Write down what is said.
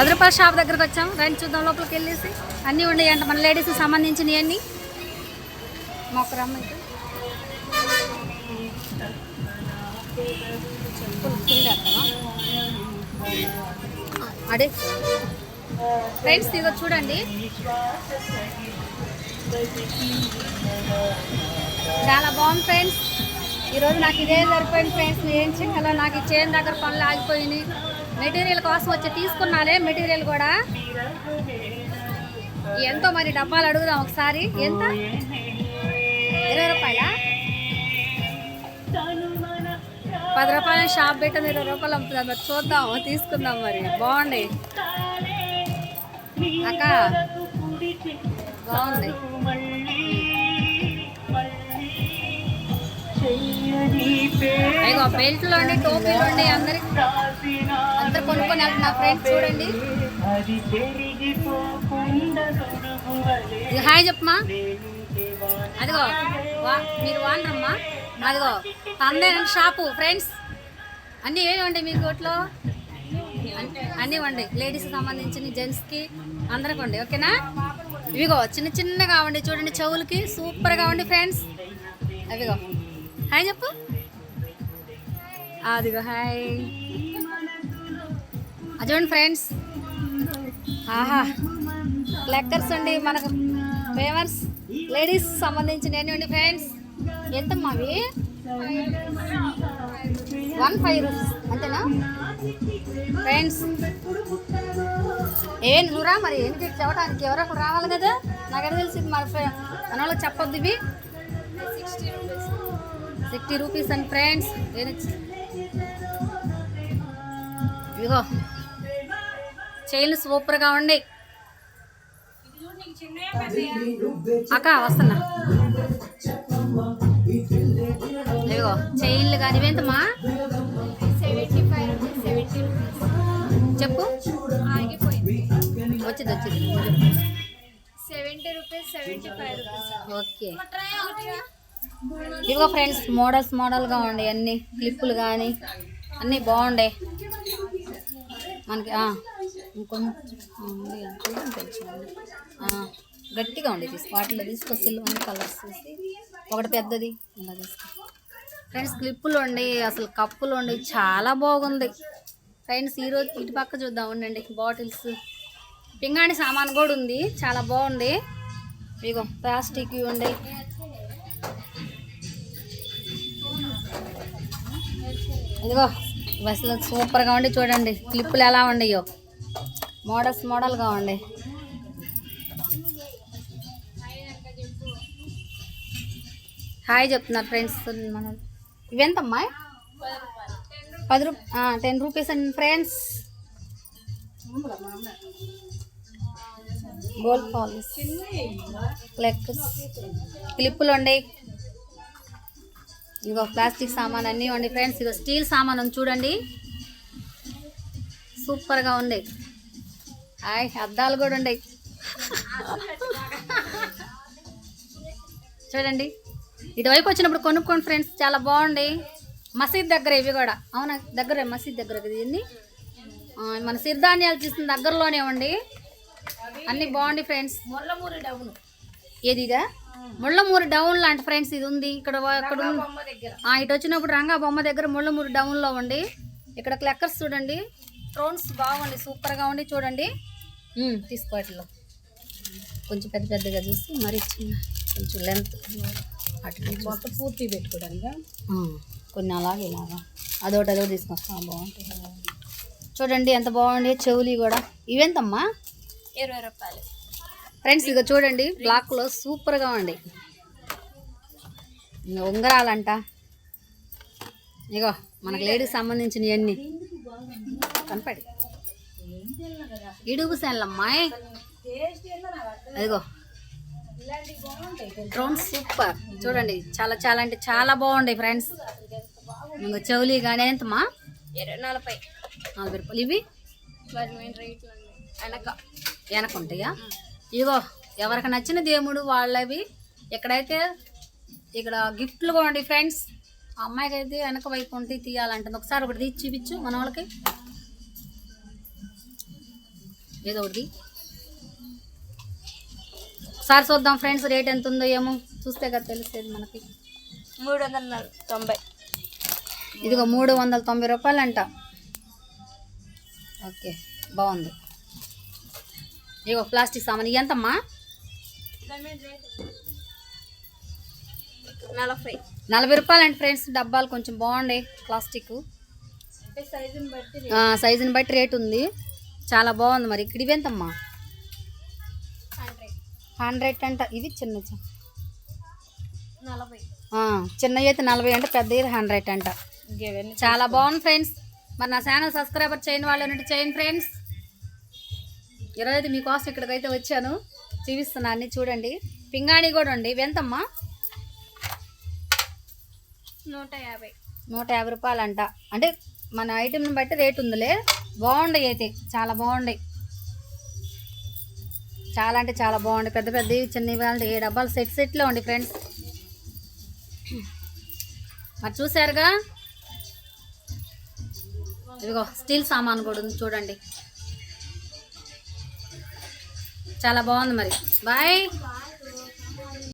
పది రూపాయల షాప్ దగ్గరకు వచ్చాం. రండి చూద్దాం లోపలికి వెళ్ళేసి. అన్నీ ఉన్నాయి అంట మన లేడీస్కి సంబంధించినవి అన్నీ. మాకు అమ్మాయికి అడే. ఫ్రెండ్స్ ఇదిగో చూడండి. చాలా బాగుంది ఫ్రెండ్స్ ఈరోజు నాకు ఇదే సరిపోయింది ఫ్రెండ్స్ ఏం చేయాలో నాకు ఈ చైన్ దగ్గర పనులు ఆగిపోయినాయి. మెటీరియల్ కోసం వచ్చి తీసుకున్నాలే మెటీరియల్ కూడా. ఎంతో మరి డబ్బాలు అడుగుదాం ఒకసారి. ఎంత? ఇరవై రూపాయలా? పది రూపాయల షాప్ పెట్టింది ఇరవై రూపాయలు అమ్ముతుంది? మరి చూద్దాం తీసుకుందాం మరి. బాగుంది. అక్క బాగుంది. అయ్యో బెల్ట్లు అండి టోపీలు అండి అందరు కొనుక్కొని వెళ్తున్నా ఫ్రెండ్స్ చూడండి. హాయ్ చెప్పమ్మా. అదిగో వా మీరు వానరమ్మా అదిగో తందేనండి షాపు ఫ్రెండ్స్. అన్నీ ఏమివ్వండి మీ కోట్లో అన్నీ ఇవ్వండి లేడీస్కి సంబంధించిన జెంట్స్కి అందరికి వండి ఓకేనా? ఇవిగో చిన్న చిన్నగా ఉండి చూడండి చెవులకి సూపర్గా ఉండి ఫ్రెండ్స్. అవిగో హాయ్ చెప్పు. అదిగో హాయ్. అది ఫ్రెండ్స్. ఆహా లెక్కర్స్ అండి మనకు. ఫేమస్. లేడీస్ సంబంధించిన అండి ఫ్రెండ్స్. ఎంతమ్మా అవి? One five rupees. అంతేనా? ఫ్రెండ్స్ ఏం నువ్వురా మరి ఏంటి చెప్పడానికి ఎవరో ఒకరు రావాలి కదా. నాకైతే తెలిసింది మన ఫ్రె- మన వాళ్ళకి చెప్పొద్దు ఇవి. Sixty rupees and friends. ఇదిగో. చైన్లు సూపర్గా ఉండి. అక్క వస్తున్నా. ఇదిగో చైన్లు కానీ ఇవేంతమ్మా సెవెంటీ ఫైవ్ సెవెంటీ రూపీస్ చెప్పు. ఆగిపోయింది వచ్చింది వచ్చింది. Seventy rupees seventy five rupees okay. ఇదిగో ఫ్రెండ్స్ మోడల్స్ మోడల్గా ఉండే అన్ని క్లిప్పులు కానీ అన్నీ బాగుండే. మనకి ఇంకొంచెం ఉంది అంటే ఇంకొంచెం ఆ, గట్టిగా ఉండే తీసుకో. వాటిలో తీసుకో. సిల్వర్ కలర్స్ తీసి ఒకటి పెద్దది ఇలా తీసుకో. ఫ్రెండ్స్ క్లిప్పులు ఉండి అసలు కప్పులు ఉండి చాలా బాగుంది. ఫ్రెండ్స్ ఈరోజు ఇటు పక్క చూద్దాం. ఉండండి బాటిల్స్. పింగాణి సామాన్ కూడా ఉంది. చాలా బాగుంది. ఇగో ప్లాస్టిక్ ఉండే. ఇదిగో బస్సులో సూపర్గా ఉండి. చూడండి క్లిప్పులు ఎలా ఉండయో. మోడల్స్ మోడల్గా ఉండే హాయ్ చెప్తున్నారు ఫ్రెండ్స్. మనం ఇవెంతమ్మా? పది రూ టెన్ రూపీస్ అండి ఫ్రెండ్స్. గోల్డ్ పాలిస్ క్లెక్స్ క్లిప్పులు ఉండే ఇగో ప్లాస్టిక్ సామాన్ అన్నీ ఉండి ఫ్రెండ్స్. ఇదిగో స్టీల్ సామాన్ ఉంది చూడండి. సూపర్గా ఉంది. హాయ్ అద్దాలు కూడా ఉన్నాయి చూడండి. ఇటువైపు వచ్చినప్పుడు కొనుక్కోండి ఫ్రెండ్స్ చాలా బాగుంది. మసీద్ దగ్గర ఇవి కూడా. అవునా? దగ్గర మసీద్ దగ్గర ఆ, మన సిరిధాన్యాలు తీసిన దగ్గరలోనే ఉండి. అన్నీ బాగుంది ఫ్రెండ్స్. ముల్లమూరి డౌన్. ఏది ఇదా ముళ్ళమూరు డౌన్ లాంటి ఫ్రెండ్స్ ఇది ఉంది. ఇక్కడ ఇక్కడ ఇటు వచ్చినప్పుడు రంగా బొమ్మ దగ్గర ముళ్ళమూరు డౌన్లో ఉండి. ఇక్కడ క్లెక్కర్స్ చూడండి. డ్రోన్స్ బాగుంది సూపర్గా ఉండి చూడండి. ఉమ్, తీసుకో వాటిలో కొంచెం పెద్ద పెద్దగా చూసి మరి చిన్న కొంచెం లెంత్ అటు మొత్తం పూర్తి పెట్టుకోవడానికి? కొన్ని అలాగే ఇలాగా. అదొకటి అదొకటి తీసుకొస్తా బాగుంటాయి. చూడండి ఎంత బాగుంది చెవులి కూడా. ఇవెంతమ్మా? ఇరవై రూపాయలు. ఫ్రెండ్స్ ఇక చూడండి బ్లాక్లో సూపర్గా ఇంకా ఉంగరాలంట. ఇగో మనకు లేడీస్ సంబంధించినవి అన్నీ కనపడి. ఇడుగు సెల్లమ్మాయి అదిగో. డ్రోన్ సూపర్ చూడండి చాలా చాలా అంటే చాలా బాగుంటాయి ఫ్రెండ్స్ ఇంకా చెవులి కానీ ఎంతమ్మా? నలభై. నలభై రూపాయలు. ఇవి? వెనక. వెనక ఉంటాయా? ఇగో ఎవరికి నచ్చిన దేవుడు వాళ్ళవి. ఎక్కడైతే ఇక్కడ గిఫ్ట్లు కూడా ఉండి ఫ్రెండ్స్ అమ్మాయికి అయితే వెనక వైపు ఉంటే తీయాలంటుంది. ఒకసారి ఒకటి తీసి చూపించు మన వాళ్ళకి. ఏదో ఒకటి. ఒకసారి చూద్దాం ఫ్రెండ్స్ రేట్ ఎంత ఉందో ఏమో. చూస్తే కదా తెలిసేది మనకి. మూడు వందల తొంభై. ఇదిగో మూడు వందల తొంభై రూపాయలు అంట ఓకే బాగుంది. ఇగో ప్లాస్టిక్ సామాన్ ఎంతమ్మా నలభై. నలభై రూపాయలు అండి ఫ్రెండ్స్ డబ్బాలు కొంచెం బాగుండే ప్లాస్టిక్. సైజుని బట్టి రేట్ ఉంది. చాలా బాగుంది మరి. ఇక్కడ ఇవెంతమ్మా? హండ్రెడ్. హండ్రెడ్ అంట. ఇది చిన్న చిన్నవి అయితే నలభై అంటే పెద్ద అయితే హండ్రెడ్ అంట. చాలా బాగుంది ఫ్రెండ్స్. మరి నా ఛానల్ సబ్స్క్రైబర్ చేయని వాళ్ళు ఉన్నట్టు చేయండి ఫ్రెండ్స్. ఈరోజు అయితే మీకోసం ఇక్కడికైతే వచ్చాను. చూపిస్తున్నా అన్ని చూడండి. పింగాణి కూడా ఉంది. ఇవి ఎంతమ్మా నూట యాభై. నూట యాభై రూపాయలు అంట అంటే మన ఐటెంని బట్టి రేట్ ఉందిలే. బాగుండే అయితే చాలా బాగుండే చాలా అంటే చాలా బాగుంది పెద్ద పెద్దవి చిన్నవి అంటే ఏ డబ్బాలు సెట్ సెట్లో ఉండి ఫ్రెండ్స్. మరి చూసారుగా? ఇదిగో స్టీల్ సామాన్ కూడా ఉంది చూడండి. చాలా బాగుంది మరి. బాయ్.